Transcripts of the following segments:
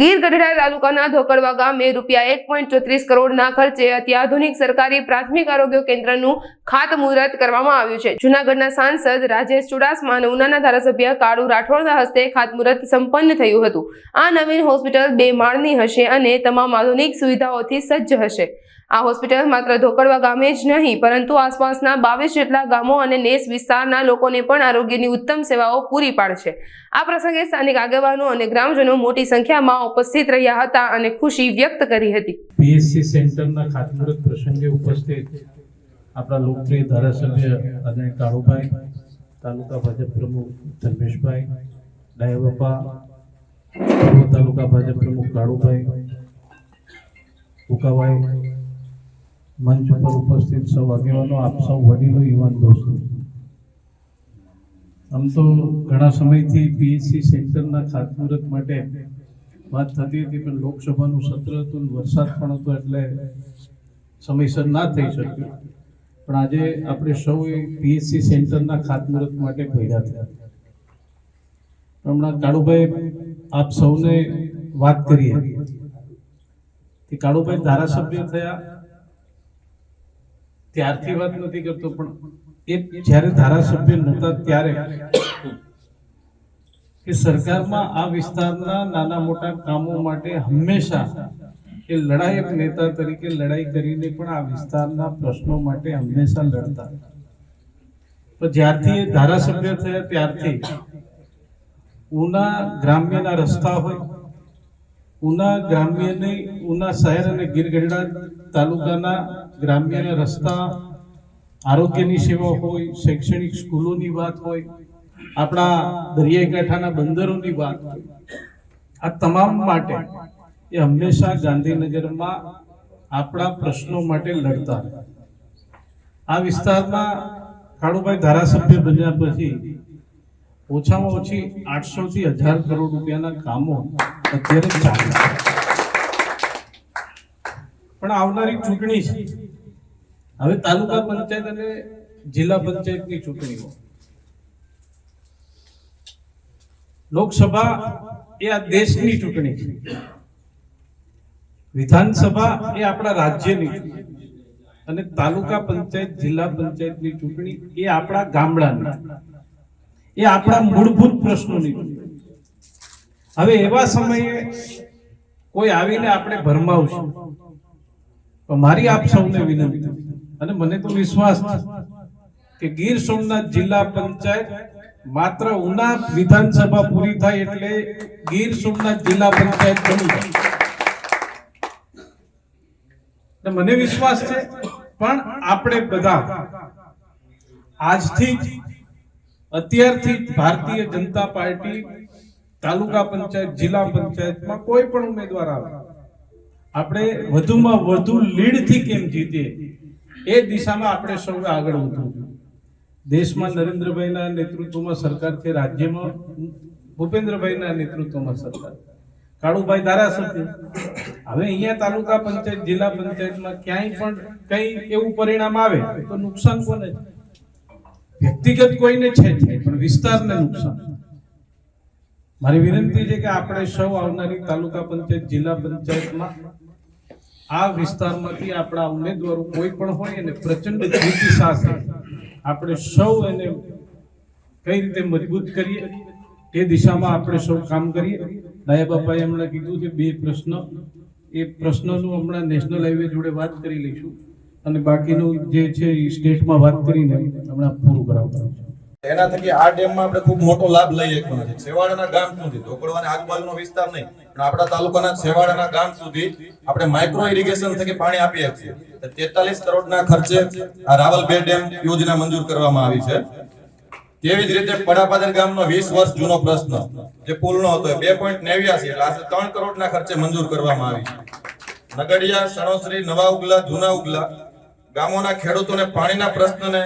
ગીર ગઢડા તાલુકાના ધોકડવા ગામે રૂપિયા એક પોઈન્ટ ચોત્રીસ કરોડના ખર્ચે અત્યાધુનિક સરકારી પ્રાથમિક આરોગ્ય કેન્દ્રનું ખાતમુહૂર્ત કરવામાં આવ્યું છે. જૂનાગઢના સાંસદ રાજેશ ચુડાસમા અને ઉનાના ધારાસભ્ય કાળુ રાઠોડના હસ્તે ખાતમુહૂર્ત સંપન્ન થયું હતું. આ નવીન હોસ્પિટલ બે માળની હશે અને તમામ આધુનિક સુવિધાઓથી સજ્જ હશે. આ હોસ્પિટલ માત્ર ધોકડવા ગામે જ નહીં, પરંતુ આસપાસના બાવીસ જેટલા ગામો અને નેસ વિસ્તારના લોકોને પણ આરોગ્યની ઉત્તમ સેવાઓ પૂરી પાડશે. આ પ્રસંગે સ્થાનિક આગેવાનો અને ગ્રામજનો મોટી સંખ્યામાં ઉપસ્થિત રહ્યા હતા અને ખુશી વ્યક્ત કરી હતી. પીએસસી સેન્ટરના ખાતમુહૂર્ત પ્રસંગે ઉપસ્થિત આપણા લોકપ્રિય ધારાસભ્ય આદરણીય કાળુભાઈ, તાલુકા ભાજપ પ્રમુખ ધર્મેશભાઈ ડાયબપ્પા તાલુકા ભાજપ પ્રમુખ કાળુભાઈ ભૂકાભાઈ મંચ ઉપર ઉપસ્થિત સૌ આગેવાનો, આપ સૌ વડીલો, યુવાન દોસ્તો. આમ તો ઘણા સમયથી પીએચસી સેન્ટરના ખાતમુહૂર્ત માટે વાત થતી હતી, પણ લોકસભાનું સત્ર હતું વરસાદ પણ હતો એટલે સમયસર ના થઈ શક્યું. પણ આજે આપણે સૌએ પીએચસી સેન્ટરના ખાતમુહૂર્ત માટે ભેગા થયા. હમણાં કાળુભાઈ આપ સૌને વાત કરીએ. કે કાળુભાઈ ધારાસભ્ય થયા. ત્યારથી વાત નથી કરતો, પણ એ જ્યારે ધારાસભ્ય નહોતા ત્યારે કે સરકારમાં આ વિસ્તારના નાના મોટા કામો માટે હંમેશા એ લડાયક નેતા તરીકે લડાઈ કરીને પણ આ વિસ્તારના પ્રશ્નો માટે હંમેશા લડતા. તો જ્યારથી એ ધારાસભ્ય થયા ત્યારથી ઉના ગ્રામ્યના રસ્તા હોય ઉના ગ્રામ્યની ઉના શહેર અને ગીરગઢડા તાલુકાના ગ્રામ્યના રસ્તા, આરોગ્યની સેવા હોય, શૈક્ષણિક સ્કૂલોની વાત હોય, આપણા દરિયાઈ કાંઠાના બંદરોની વાત હોય, આ તમામ માટે એ હંમેશા ગાંધીનગરમાં આપણા પ્રશ્નો માટે લડતા. આ વિસ્તારમાં કાળુભાઈ ધારાસભ્ય બન્યા પછી ઓછામાં ઓછી આઠસો થી હજાર કરોડ રૂપિયાના કામો અત્યારે ચાલે પણ આવનારી ચૂંટણી છે. હવે તાલુકા પંચાયત અને જિલ્લા પંચાયતની ચૂંટણીઓ. લોકસભા એ આ દેશની ચૂંટણી છે. વિધાનસભા એ આપણા રાજ્યની ચૂંટણી અને તાલુકા પંચાયત, જિલ્લા પંચાયતની ચૂંટણી એ આપણા ગામડાની એ આપણા મૂળભૂત પ્રશ્નોની. હવે એવા સમયે કોઈ આવીને આપણે ભરમાવશે. મારી આપ સૌને વિનંતી. અને મને તો વિશ્વાસ કે ગીર સોમનાથ જિલ્લા પંચાયત માત્ર ઉના વિધાનસભા પૂરી થાય એટલે ગીર સોમનાથ જિલ્લા પંચાયત બની જાય. મને વિશ્વાસ છે, પણ આપણે બધા આજથી જ અત્યારથી ભારતીય જનતા પાર્ટી તાલુકા પંચાયત, જિલ્લા પંચાયતમાં કોઈ પણ ઉમેદવાર આવે, આપણે વધુમાં વધુ લીડથી કેમ જીતીએ એ દિશામાં આપણે સૌ આગળ વધવું. દેશમાં નરેન્દ્રભાઈના નેતૃત્વમાં સરકાર છે, રાજ્યમાં ભૂપેન્દ્રભાઈના નેતૃત્વમાં સરકાર. કાળુભાઈ ધારાસભ્ય. હવે અહીંયા તાલુકા પંચાયત, જિલ્લા પંચાયતમાં ક્યાંય પણ કઈ એવું પરિણામ આવે તો નુકસાન કોને છે? વ્યક્તિગત કોઈને છે નહીં, પણ વિસ્તારને નુકસાન. મારી વિનંતી છે કે આપણે સૌ આવનારી તાલુકા પંચાયત, જિલ્લા પંચાયતમાં આ વિસ્તારમાંથી આપણા ઉમેદવારો કોઈ પણ હોય એને પ્રચંડ જીતી સાથે આપણે સૌ એને કઈ રીતે મજબૂત કરીએ એ દિશામાં આપણે સૌ કામ કરીએ. નાયબ બાપાએ હમણાં કીધું છે, બે પ્રશ્ન. એ પ્રશ્નનું હમણાં નેશનલ હાઈવે જોડે વાત કરી લઈશું. અને બાકીનું જે છે એ સ્ટેટમાં વાત કરીને હમણાં પૂરું કરાવવાનું એના થકી આ ડેમમાં આપણે ખૂબ મોટો લાભ લઈ શકવાનો છે. છેવાડાના ગામ સુધી, ઢોકળવાની આજુબાજુનો વિસ્તાર નહીં, પણ આપણા તાલુકાના છેવાડાના ગામ સુધી આપણે માઇક્રો ઇરિગેશન થકી પાણી આપીએ છીએ તેતાલીસ કરોડના ખર્ચે આ રાવલ બે ડેમ યોજના મંજૂર કરવામાં આવી છે. તેવી જ રીતે પડાપાદર ગામનો વીસ વર્ષ જૂનો પ્રશ્ન, જે પુલનો હતો બે પોઈન્ટ નેવ્યાસી, એટલે આશરે ત્રણ કરોડના ખર્ચે મંજૂર કરવામાં આવી છે. નગડિયા સણોસરી, નવા ઉગલા, જૂના ઉગલા ગામોના ખેડૂતોને પાણીના પ્રશ્નને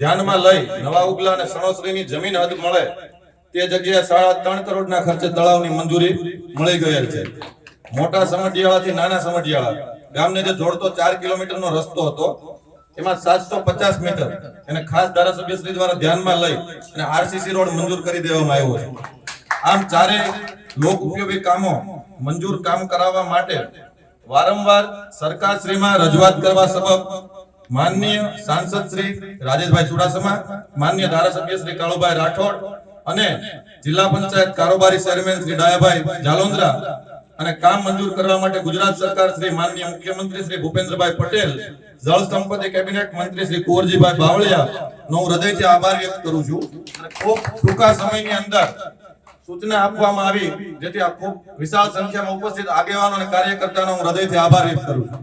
ધ્યાનમાં લઈ નવા ઉગલા અને સણોસરીની જમીન હદ મળે તે જગ્યાએ સાડા ત્રણ કરોડના ખર્ચે તળાવની મંજૂરી મળી ગયેલ છે. મોટા સમઢિયાળાથી નાના સમઢિયાળા. ગામને જે જોડતો ચાર કિલોમીટરનો રસ્તો હતો, એમાં સાતસો પચાસ મીટર. એને ખાસ ધારાસભ્ય શ્રી દ્વારા ધ્યાનમાં લઈ અને આરસીસી રોડ મંજૂર કરી દેવામાં આવ્યો છે. આમ ચારે લોક ઉપયોગી કામો મંજૂર કામ કરાવવા માટે વારંવાર સરકાર શ્રીમાં રજૂઆત કરવા સબબ માનનીય સાંસદ શ્રી રાજેશભાઈ ચુડાસમા માનનીય ધારાસભ્ય શ્રી કાળુભાઈ રાઠોડ અને જિલ્લા પંચાયત કારોબારી ચેરમેન શ્રી ડાયાભાઈ જાલોંદ્રા અને કામ મંજૂર કરવા માટે ગુજરાત સરકાર શ્રી માનનીય મુખ્યમંત્રી શ્રી ભૂપેન્દ્રભાઈ પટેલ, જળ સંપત્તિ કેબિનેટ મંત્રી શ્રી કુંવરજીભાઈ બાવળિયા નો હૃદયથી આભાર વ્યક્ત કરું છું. ખૂબ ટૂંકા સમયની અંદર સૂચના આપવામાં આવી, જેથી આ ખૂબ વિશાળ સંખ્યામાં ઉપસ્થિત આગેવાનો અને કાર્યકર્તાનો હું હૃદયથી આભાર વ્યક્ત કરું છું.